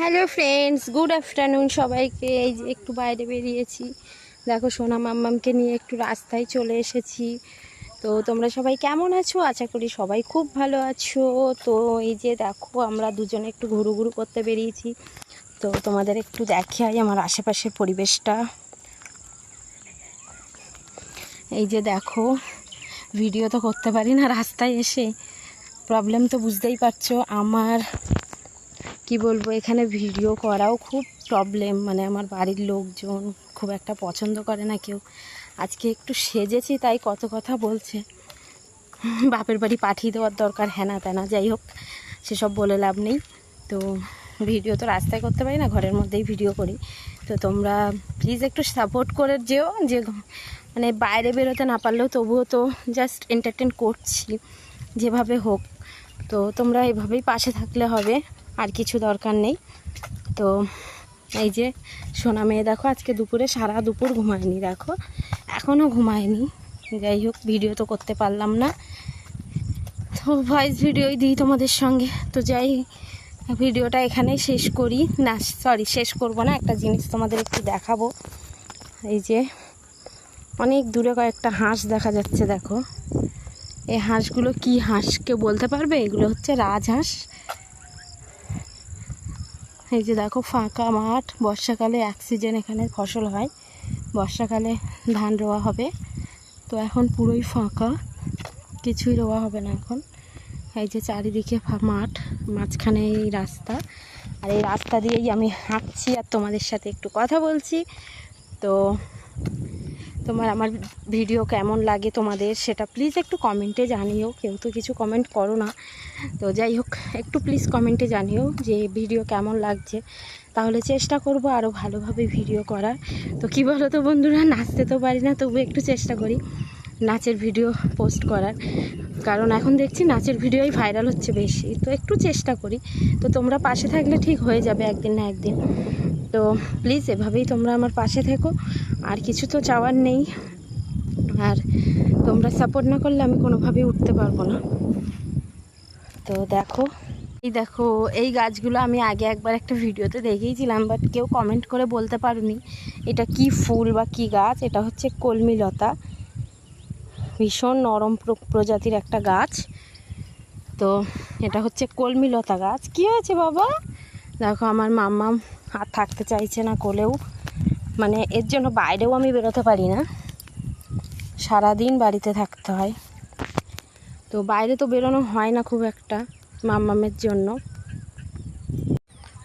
Hello friends good afternoon সবাইকে। এই যে একটু বাইরে বেরিয়েছি। দেখো, সোনা মাম্মামকে নিয়ে একটু রাস্তায় চলে এসেছি। তো তোমরা সবাই কেমন আছো? আশা করি সবাই খুব ভালো আছো। তো এই যে দেখো, আমরা দুজনে একটু ঘুরু ঘুরু করতে বেরিয়েছি। তো তোমাদের একটু দেখাই আমার আশেপাশের পরিবেশটা। এই যে দেখো ভিডিও তো করতে পারি না রাস্তায় এসে। প্রবলেম তো বুঝতেই পারছ। আমার কি বলব, এখানে ভিডিও করাও খুব প্রবলেম মানে আমার বাড়ির লোকজন খুব একটা পছন্দ করে না কেউ। আজকে একটু সেজেছি, তাই কত কথা বলছে। বাপের বাড়ি পাঠিয়ে দেওয়ার দরকার হ্যানা ত্যানা যাই হোক, সেসব বলে লাভ নেই। তো ভিডিও তো রাস্তায় করতে পারি না, ঘরের মধ্যেই ভিডিও করি। তো তোমরা প্লিজ একটু সাপোর্ট করে যেও, যে মানে বাইরে বেরোতে না পারলেও তবুও তো জাস্ট এন্টারটেন করছি, যেভাবে হোক। তো তোমরা এভাবেই পাশে থাকলে হবে। আর কিছু দরকার নেই। তো এই যে সোনা মেয়ে, দেখো, আজকে দুপুরে সারা দুপুর ঘুমায়নি, দেখো। এখনও ঘুমায়নি। যাই হোক, ভিডিও তো করতে পারলাম না। তো ভয়েস ভিডিওই দিই তোমাদের সঙ্গে। তো যাই, ভিডিওটা এখানেই শেষ করি। না সরি শেষ করব না, একটা জিনিস তোমাদের একটু দেখাবো। এই যে অনেক দূরে কয়েকটা হাঁস দেখা যাচ্ছে, দেখো। এই হাঁসগুলো কি হাঁসকে বলতে পারবে? এগুলো হচ্ছে রাজহাঁস। এই যে দেখো ফাঁকা মাঠ। বর্ষাকালে এক সিজন এখানে ফসল হয়। বর্ষাকালে ধান রোয়া হবে। তো এখন পুরোই ফাঁকা। কিছুই রোয়া হবে না এখন। এই যে চারিদিকে মাঠ, মাঝখানে এই রাস্তা। আর এই রাস্তা দিয়েই আমি হাঁটছি আর তোমাদের সাথে একটু কথা বলছি। তো তোমার আমার ভিডিও কেমন লাগে তোমাদের সেটা প্লিজ একটু কমেন্টে জানিও। কেউ তো কিছু কমেন্ট করো না। তো যাই হোক, একটু প্লিজ কমেন্টে জানিও যে ভিডিও কেমন লাগছে। তাহলে চেষ্টা করব আরও ভালোভাবে ভিডিও করার। তো কী বলো তো বন্ধুরা, নাচতে তো পারি না, তবু একটু চেষ্টা করি নাচের ভিডিও পোস্ট করার। কারণ এখন দেখছি নাচের ভিডিওই ভাইরাল হচ্ছে বেশি। তো একটু চেষ্টা করি। তো তোমরা পাশে থাকলে ঠিক হয়ে যাবে একদিন না একদিন। তো প্লিজ এভাবেই তোমরা আমার পাশে থেকো। আর কিছু তো চাওয়ার নেই। আর তোমরা সাপোর্ট না করলে আমি কোনোভাবেই উঠতে পারব না। তো দেখো, এই দেখো, এই গাছগুলো আমি আগে একবার একটা ভিডিওতে দেখেইছিলাম বাট কেউ কমেন্ট করে বলতে পারোনি এটা কি ফুল বা কি গাছ। এটা হচ্ছে কলমি লতা। ভীষণ নরম প্র- প্রজাতির একটা গাছ। তো এটা হচ্ছে কলমি লতা গাছ। কি হয়েছে বাবা? দেখো আমার মাম্মা আর থাকতে চাইছে না কোলেও। মানে এর জন্য বাইরেও আমি বেরোতে পারি না। সারাদিন বাড়িতে থাকতে হয়। তো বাইরে তো বেরোনো হয় না খুব একটা মাম্মামের জন্য।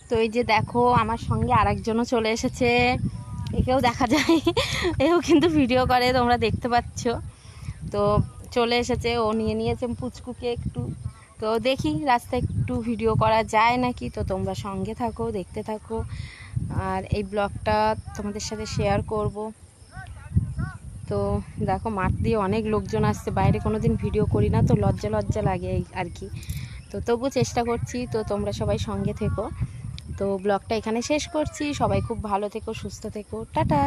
তো এই যে দেখো, আমার সঙ্গে আরেকজনও চলে এসেছে। একেও দেখা যায়, এও কিন্তু ভিডিও করে, তোমরা দেখতে পাচ্ছ। তো চলে এসেছে, ও নিয়ে নিয়েছে পুচকুকে একটু। তো দেখি রাস্তায় একটু ভিডিও করা যায় নাকি। তো তোমরা সঙ্গে থাকো, দেখতে থাকো। আর এই ব্লগটা তোমাদের সাথে শেয়ার করব। তো দেখো, মাঠ দিয়ে অনেক লোকজন আসছে। বাইরে কোনো দিন ভিডিও করি না, তো লজ্জা লজ্জা লাগে আর কি। তো তবু চেষ্টা করছি, তো তোমরা সবাই সঙ্গে থেকো। তো ব্লগটা এখানে শেষ করছি। সবাই খুব ভালো থেকো, সুস্থ থেকো। টাটা!